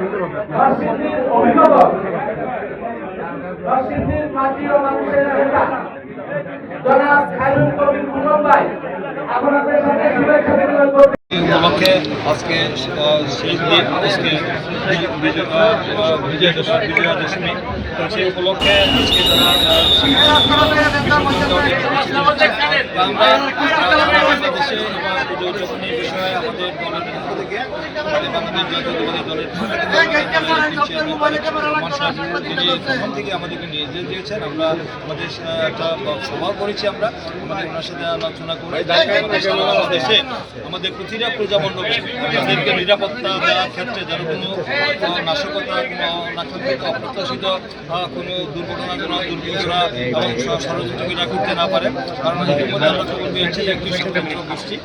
রাজনীতির অভিভাবক আমাকে আজকে সেই দিন, আজকে বিজয়, বিজয়া দশমী তো সেই উপলক্ষে আজকে আমাদের থেকে আমাদেরকে নির্দেশ দিয়েছেন। আমরা আমাদের একটা সভা করেছি আমরা। আমাদের ওনার সাথে আলোচনা করে আমাদের দেশে। আমাদের প্রতিটা প্রজামণ্ডপে তাদেরকে নিরাপত্তা দেওয়ার ক্ষেত্রে যেন কোনো নাশকতা কোনো অনাকাঙ্ক্ষিত অপ্রত্যাশিত কোনো দুর্ঘটনা কোনো দুর্বৃত্তরা এবং ষ- করতে না পারে। কারণ ইতিমধ্যে আমরা খবর পেয়েছি একটি গোষ্ঠী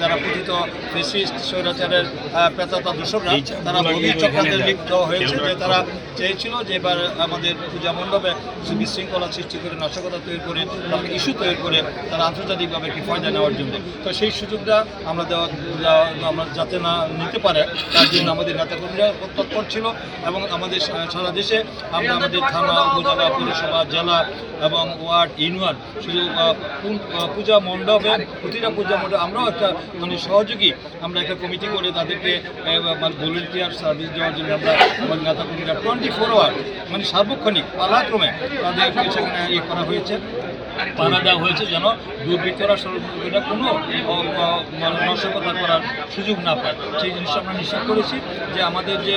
যারা কথিত ফেসিস্ট স্বৈরাচারের আহ, পেতাতা দূষকরা তারা গভীর চক্রান্তে লিপ্ত হয়েছে যে তারা চেয়েছিল যে এবার আমাদের পূজা মণ্ডপে বিশৃঙ্খলা সৃষ্টি করে নাশকতা তৈরি করে তারপরে ইস্যু তৈরি করে তারা আন্তর্জাতিকভাবে একটি ফয়দা নেওয়ার জন্য। তো সেই সুযোগটা আমরা দেওয়া দেওয়া- আমরা যাতে না নিতে পারে তার জন্য আমাদের নেতাকর্মীরা তৎপর ছিল এবং আমাদের সারা দেশে আমরা আমাদের থানা উপজেলা পৌরসভা জেলা এবং ওয়ার্ড ইউনিয়ন শুধু পূজা মণ্ডপে প্রতিটা পূজা মণ্ডপে আমরাও একটা মানে সহযোগী আমরা একটা কমিটি করে তাদেরকে মানে ভলেন্টিয়ার সার্ভিস দেওয়ার জন্য আমরা আমাদের নেতাকর্মীরা টোয়েন্টি ফোর আওয়ার মানে সার্বক্ষণিক, পালাক্রমে তাদেরকে সেখানে ইয়ে করা হয়েছে। পানা দেওয়া হয়েছে যেন দুর্বৃত্তরা ষড়যন্ত্রীরা কোনো নাশকতা করার সুযোগ না পায়। সেই জিনিসটা আমরা নিশ্চিত করেছি যে আমাদের যে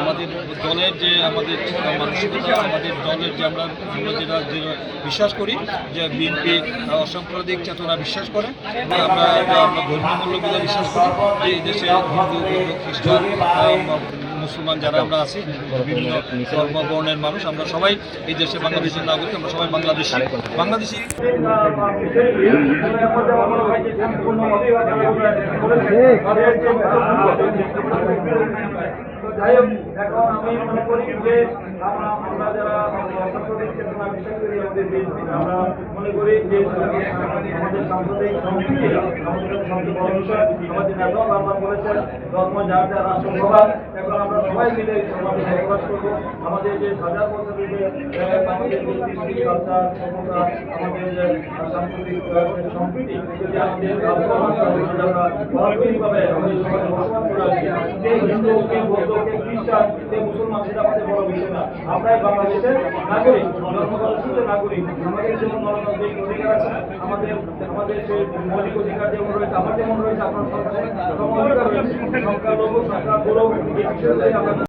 আমাদের দলের যে, আমাদের মানসিকতা, আমাদের দলের যে আমরা আমরা যেটা বিশ্বাস করি, যে বিএনপি অসাম্প্রদায়িক চেতনা বিশ্বাস করে আমরা ধর্মীয় মূল্যবোধে বিশ্বাস করি, যে এই দেশে হিন্দু খ্রিস্টান মুসলমান যারা আমরা আছি, বিভিন্ন ধর্ম বর্ণের মানুষ, আমরা সবাই এই দেশে বাংলাদেশের নাগরিক, আমরা সবাই বাংলাদেশ। বাংলাদেশি। যাই হোক এখন আমি মনে করি যে আমরা আমরা যারা চেতনা বিশ্বাস আমাদের আমরা মনে করি যে আমাদের সাম্প্রদায়িক সম্প্রীতি আমাদের সবচেয়ে বড় বিষয়। আমাদের নেতাও বারবার বলেছেন ধর্ম যার যার রাষ্ট্র এখন আমরা সবাই মিলে সমাজে বসবাস করব। আমাদের যে হাজার বছরের যে আমাদের যে কালচার সভ্যতা আমাদের যে সাম্প্রতিক সম্প্রীতি যদি আমাদের পারস্পরিকভাবে আমাদের সমাজে বসবাস করে হিন্দু কে খ্রিস্টান কে মুসলমান, সেটা আমাদের বড় বিষয় না। আমরাই বাংলাদেশের নাগরিক ধর্মগত নাগরিক। আমাদের যেমন গণতান্ত্রিক অধিকার আছে, আমাদের আমাদের সেই মৌলিক অধিকার যেমন রয়েছে, আমার যেমন রয়েছে, আপনার সরকার সংখ্যালঘু, সংখ্যাগুরু, এই আমরা